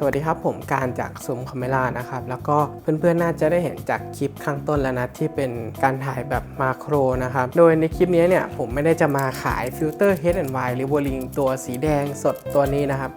สวัสดีครับผมการจากซูมคาเมล่านะครับ แล้วก็เพื่อนๆน่าจะได้เห็นจากคลิปข้างต้นแล้วนะที่เป็นการถ่ายแบบมาโครนะครับ โดยในคลิปนี้เนี่ยผมไม่ได้จะมาขายฟิลเตอร์ H&Y หรือ w o l i n g ตัวสีแดงสดตัวนี้นะครับ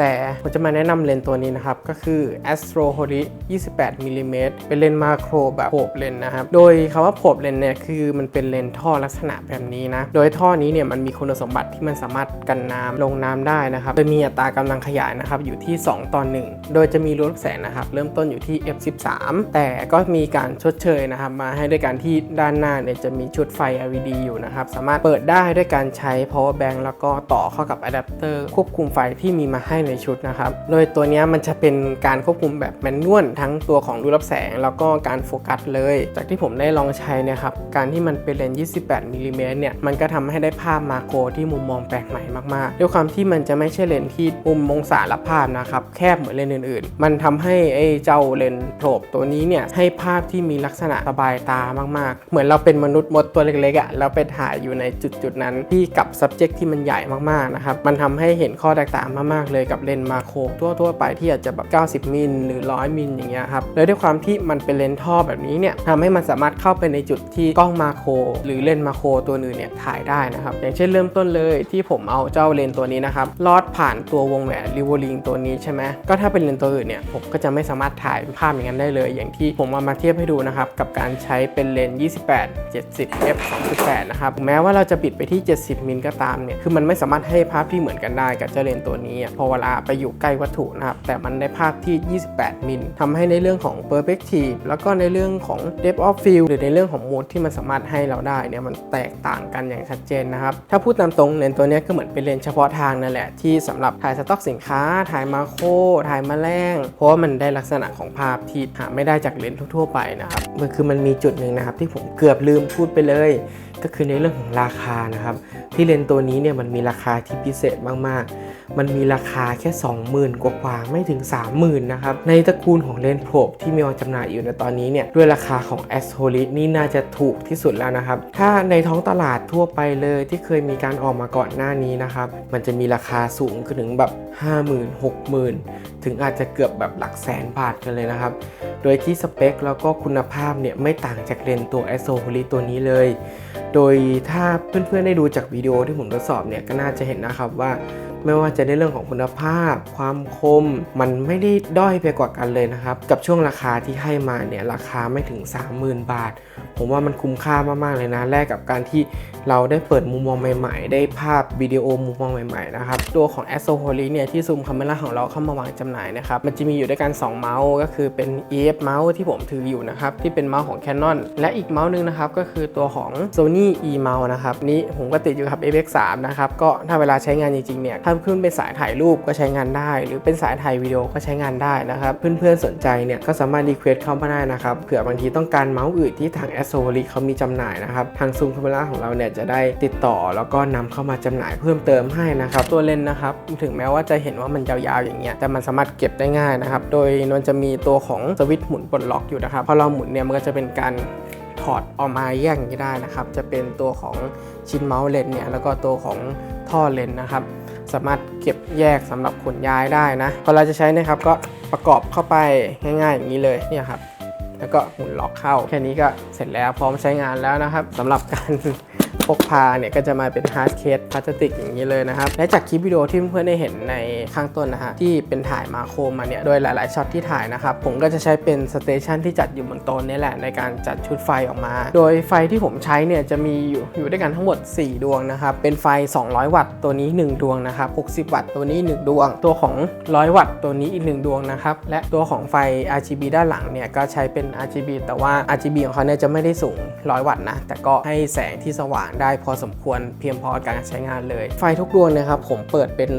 แต่ผมจะมาแนะนำเลนส์ตัวนี้นะครับ ก็คือ Astro Holy 28มิลลิเมตรเป็นเลนส์มาโครแบบโผบเลนส์นะครับ โดยคำว่าโผบเลนส์เนี่ยคือมันเป็นเลนส์ท่อลักษณะแบบนี้นะ โดยท่อนี้เนี่ยมันมีคุณสมบัติที่มันสามารถกันน้ำลงน้ำได้นะครับโดยมีอัตรากำลังขยายนะครับอยู่ที่ 2 ต่อ 1 โดยจะมีรูรับแสงนะครับเริ่มต้นอยู่ที่ f13 แต่ก็มีการชดเชยนะครับมาให้ด้วยการที่ด้านหน้าเนี่ยจะมีชุดไฟ LED อยู่นะครับสามารถเปิดได้ด้วยการใช้ power bank แล้วก็ต่อเข้ากับอะแดปเตอร์ควบคุมไฟที่มีมาให้ในชุดนะครับ โดยตัวนี้มันจะเป็นการควบคุมแบบแมนนวลทั้งตัวของรูรับแสง แล้วก็การโฟกัสเลย จากที่ผมได้ลองใช้นยครับ การที่มันเป็นเลนส์28มิลลิเมตรเนี่ย มันก็ทำให้ได้ภาพมาโครที่มุมมองแปลกใหม่มากๆ ด้วยความที่มันจะไม่ใช่เลนส์ที่มุมมองศาละภาพนะครับ แคบเหมือนเลนส์อื่นๆ มันทำให้ไอ้เจ้าเลนส์โผล่ตัวนี้เนี่ยให้ภาพที่มีลักษณะสบายตามากๆ เหมือนเราเป็นมนุษย์มดตัวเล็กๆอะ่ะแล้วไปถ่ายอยู่ในจุดๆนั้นที่กับ subject ที่มันใหญ่มากๆนะครับ มันทำให้เห็นข้อแตกต่างมากๆเลยกับเลนส์มาโครทั่วๆไปที่อาจจะแบบ90มิลหรือ 100มิลอย่างเงี้ยครับแล้วด้วยความที่มันเป็นเลนส์ท่อแบบนี้เนี่ยทำให้มันสามารถเข้าไปในจุดที่กล้องมาโครหรือเลนส์มาโครตัวอื่นเนี่ยถ่ายได้นะครับอย่างเช่นเริ่มต้นเลยที่ผมเอาเจ้าเลนส์ตัวนี้นะครับลอดผ่านตัววงแหวนริวอลิงตัวนี้ใช่ไหมก็ถ้าเป็นเลนส์ตัวอื่นเนี่ยผมก็จะไม่สามารถถ่ายภาพอย่างนั้นได้เลย อย่างที่ผมเอามาเทียบให้ดูนะครับกับการใช้เป็นเลนส์28 70 f 2.8นะครับแม้ว่าเราจะปิดไปที่ 70มิลก็ตามเนี่ยคือมันไม่สามารถให้ภาพที่เหมือนกันได้กับเจ้าเลนส์ตัวนี้พอเวลาไปอยู่ใกล้วัตถุนะครับ แต่มันได้ภาพที่ 28 มิลทำให้ในเรื่องของ perspective แล้วก็ในเรื่องของ depth of field หรือในเรื่องของ mode ที่มันสามารถให้เราได้เนี่ยมันแตกต่างกันอย่างชัดเจนนะครับ ถ้าพูดตามตรงเลนส์ตัวนี้ก็เหมือนเป็นเลนส์เฉพาะทางนั่นแหละ ที่สำหรับถ่ายสต็อกสินค้า ถ่ายมาโคถ่ายมาแมลงเพราะว่ามันได้ลักษณะของภาพที่หาไม่ได้จากเลนส์ทั่วๆไปนะครับมันคือมันมีจุดหนึ่งนะครับที่ผมเกือบลืมพูดไปเลย ก็คือในเรื่องของราคานะครับ ที่เลนส์ตัวนี้เนี่ยมันมีราคาที่พิเศษมากๆ มันมีราคาแค่ 20,000 กว่าๆไม่ถึง 30,000 นะครับ ในตระกูลของเลนส์โผล่ที่มีวางจำหน่ายอยู่ในตอนนี้เนี่ยด้วยราคาของ a s t o r i นี่น่าจะถูกที่สุดแล้วนะครับ ถ้าในท้องตลาดทั่วไปเลยที่เคยมีการออกมาก่อนหน้านี้นะครับ มันจะมีราคาสูงขึ้นถึงแบบ 50,000 60,000 ถึงอาจจะเกือบแบบหลักแสนบาทกันเลยนะครับ โดยที่สเปคแล้วก็คุณภาพเนี่ยไม่ต่างจากเลนส์ตัว a s t o r i ตัวนี้เลยโดยถ้าเพื่อนๆได้ดูจากวิดีโอที่ผมทดสอบเนี่ยก็น่าจะเห็นนะครับว่าไม่ว่าจะในเรื่องของคุณภาพ ความคม มันไม่ได้ด้อยไปกว่ากันเลยนะครับ กับช่วงราคาที่ให้มาเนี่ยราคาไม่ถึง 30,000 บาท ผมว่ามันคุ้มค่ามากๆเลยนะแลกกับการที่เราได้เปิดมุมมองใหม่ๆ ได้ภาพวิดีโอมุมมองใหม่ๆนะครับตัวของ a s o h o l y เนี่ยที่ซูมคาเมล่าของเราเข้ามาวางจำหน่ายนะครับมันจะมีอยู่ด้วยกัน 2 เมาส์ก็คือเป็น EF เมาส์ที่ผมถืออยู่นะครับที่เป็นเมาส์ของ Canon และอีกเมาส์หนึงนะครับก็คือตัวของ Sony E mouse นะครับนี่ผมก็ติดอยู่กับ FX3 นะครับก็ถ้าเวลาใช้งานจริงๆเนี่ยถ้าเพื่อนเป็นสายถ่ายรูปก็ใช้งานได้ หรือเป็นสายถ่ายวิดีโอก็ใช้งานได้นะครับเพื่อนๆสนใจเนี่ยก็สามารถรีเควสเข้ามาได้นะครับเผื่อบางทีต้องการเมาส์อื่นที่ทาง a s o l y เขามีจำหน่ายนะครับ ทางซูมคาเมล่าของเราเนี่ยจะได้ติดต่อแล้วก็นำเข้ามาจำหน่ายเพิ่มเติมให้นะครับ ตัวเลนส์นะครับ ถึงแม้ว่าจะเห็นว่ามันยาวๆอย่างเงี้ยแต่มันสามารถเก็บได้ง่ายนะครับ โดยมันจะมีตัวของสวิตช์หมุนปลดล็อกอยู่นะครับพอเราหมุนเนี่ยมันก็จะเป็นการถอดออกมาแยกอย่างนี้ได้นะครับ จะเป็นตัวของชิ้นเมาส์เลนส์เนี่ยแล้วก็ตัวของท่อเลนส์นะครับ สามารถเก็บแยกสำหรับขนย้ายได้นะพอเราจะใช้นะครับก็ประกอบเข้าไปง่ายๆอย่างนี้เลยเนี่ยครับ แล้วก็หมุนล็อกเข้า แค่นี้ก็เสร็จแล้วพร้อมใช้งานแล้วนะครับสำหรับการ พกพาเนี่ยก็จะมาเป็นฮาร์ดเคสพลาสติกอย่างนี้เลยนะครับ และจากคลิปวิดีโอที่เพื่อนๆได้เห็นในข้างต้นนะฮะที่เป็นถ่ายมาโครมาเนี่ยโดยหลายๆช็อตที่ถ่ายนะครับผมก็จะใช้เป็นสเตชันที่จัดอยู่บนโต๊ะนี่แหละในการจัดชุดไฟออกมา โดยไฟที่ผมใช้เนี่ยจะมีอยู่อยู่ด้วยกันทั้งหมด 4 ดวงนะครับเป็นไฟ 200 วัตต์ตัวนี้ 1 ดวงนะครับ 60 วัตต์ตัวนี้ 1 ดวง ตัวของ 100 วัตต์ตัวนี้อีก 1 ดวงนะครับและตัวของไฟ RGB ด้านหลังเนี่ยก็ใช้เป็น RGB แต่ว่า RGB ของเขาเนี่ยจะไม่ได้สูง 100 วัตต์นะแต่ก็ให้แสงที่สว่างได้พอสมควรเพียงพอกับการใช้งานเลย ไฟทุกดวงนะครับผมเปิดเป็น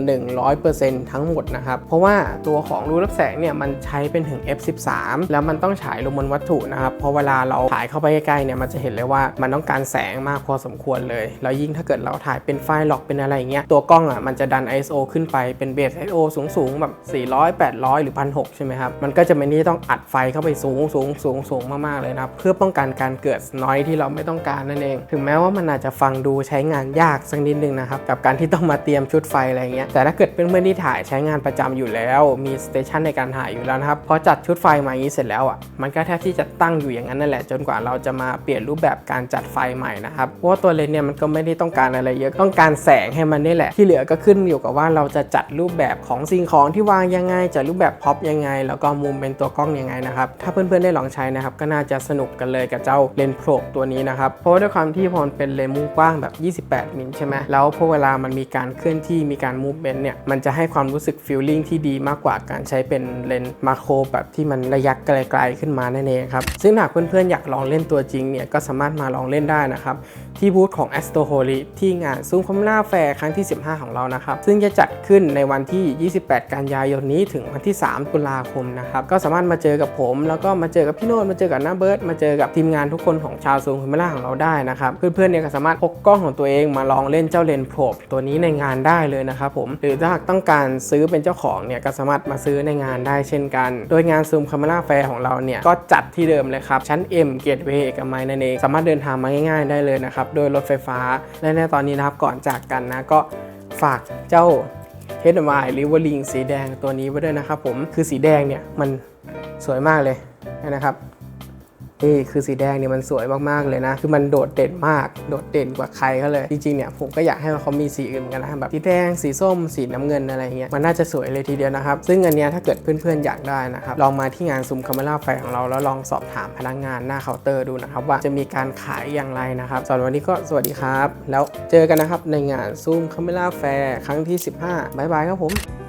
100%ทั้งหมดนะครับ เพราะว่าตัวของรูรับแสงเนี่ยมันใช้เป็นถึง f13 แล้วมันต้องฉายลงบนวัตถุนะครับเพราะเวลาเราถ่ายเข้าไปใกล้ๆเนี่ยมันจะเห็นเลยว่ามันต้องการแสงมากพอสมควรเลย แล้วยิ่งถ้าเกิดเราถ่ายเป็นไฟล์ล็อกเป็นอะไรอย่างเงี้ยตัวกล้องอะมันจะดัน ISO ขึ้นไปเป็นเบส ISO สูงๆแบบ 400 800 หรือ 1,600 ใช่ไหมครับ มันก็จะไม่นี่ต้องอัดไฟเข้าไปสูงสูงสูงสูงมากๆเลยนะครับเพื่อป้องกันการเกิดน้อยที่เราไม่ต้องการนั่นเอง ถึงแม้ว่ามันอาจจะจะฟังดูใช้งานยากสักนิดนึงนะครับกับการที่ต้องมาเตรียมชุดไฟอะไรเงี้ยแต่ถ้าเกิดเป็นเพื่อนๆที่ถ่ายใช้งานประจำอยู่แล้ว มีสเตชันในการถ่ายอยู่แล้วนะครับพอจัดชุดไฟมาอย่างนี้เสร็จแล้วอะมันก็แทบที่จะตั้งอยู่อย่างนั้นนั่นแหละจนกว่าเราจะมาเปลี่ยนรูปแบบการจัดไฟใหม่นะครับเพราะว่าตัวเลนส์เนี่ยมันก็ไม่ได้ต้องการอะไรเยอะต้องการแสงให้มันนี่แหละ ที่เหลือก็ขึ้นอยู่กับว่าเราจะจัดรูปแบบของสิ่งของที่วางยังไงจัดรูปแบบพ็อปยังไง แล้วก็มุมเป็นตัวกล้องยังไงนะครับถ้าเพื่อนๆได้ลองใช้นะครับก็น่าจะสนุกกันเลยกับเจ้าเลนโปรตัวนี้นะครับเพราะด้วยความที่พอเป็นเลนมุมกว้างแบบ 28 มิลใช่ไหมแล้วพอเวลามันมีการเคลื่อนที่มีการมูฟเมนต์เนี่ยมันจะให้ความรู้สึกฟีลลิ่งที่ดีมากกว่าการใช้เป็นเลนส์มาโครแบบที่มันระยะไกลๆขึ้นมานั่นเองครับ ซึ่งหากเพื่อนๆ อยากลองเล่นตัวจริงเนี่ยก็สามารถมาลองเล่นได้นะครับ ที่บูธของ Astro Holy ที่งานซูมคอมล่าแฟร์ครั้งที่ 15 ของเรานะครับ ซึ่งจะจัดขึ้นในวันที่ 28 กันยายนนี้ถึงวันที่ 3 ตุลาคมนะครับ ก็สามารถมาเจอกับผม แล้วก็มาเจอกับพี่โนนมาเจอกับน้าเบิร์ดมาเจอกับทีมงานทุกคนของชาวซูมคอมล่าของเราได้นะครับเพื่อนๆเนี่ยก็สามารถพกกล้องของตัวเองมาลองเล่นเจ้าเลนโปรตัวนี้ในงานได้เลยนะครับผมหรือถ้าหากต้องการซื้อเป็นเจ้าของเนี่ยก็สามารถมาซื้อในงานได้เช่นกัน โดยงานซูมคอมล่าแฟร์ของเราเนี่ยก็จัดที่เดิมเลยครับ ชั้น M เกตเวย์เอกมัยนั่นเองสามารถเดินทางมาง่ายๆได้เลยนะครับ โดยรถไฟฟ้าและในตอนนี้นะครับก่อนจากกันนะก็ฝากเจ้า h m i หรือว่าลิงสีแดงตัวนี้ไว้ด้วยนะครับผมคือสีแดงเนี่ยมันสวยมากเลยนะครับ นี่คือสีแดงเนี่ยมันสวยมากๆเลยนะ คือมันโดดเด่นมาก โดดเด่นกว่าใครเขาเลย จริงๆเนี่ยผมก็อยากให้เขามีสีอื่นเหมือนกันนะแบบสีแดง สีส้ม สีน้ำเงินอะไรเงี้ย มันน่าจะสวยเลยทีเดียวนะครับ ซึ่งอันเนี้ยถ้าเกิดเพื่อนๆอยากได้นะครับ ลองมาที่งานซูมคาเมล่าไฟของเราแล้วลองสอบถามพนักงานหน้าเคาน์เตอร์ดูนะครับว่าจะมีการขายอย่างไรนะครับสำหรับวันนี้ก็สวัสดีครับ แล้วเจอกันนะครับในงานซูมคาเมล่าแฟร์ครั้งที่ 15บ๊ายบายครับผม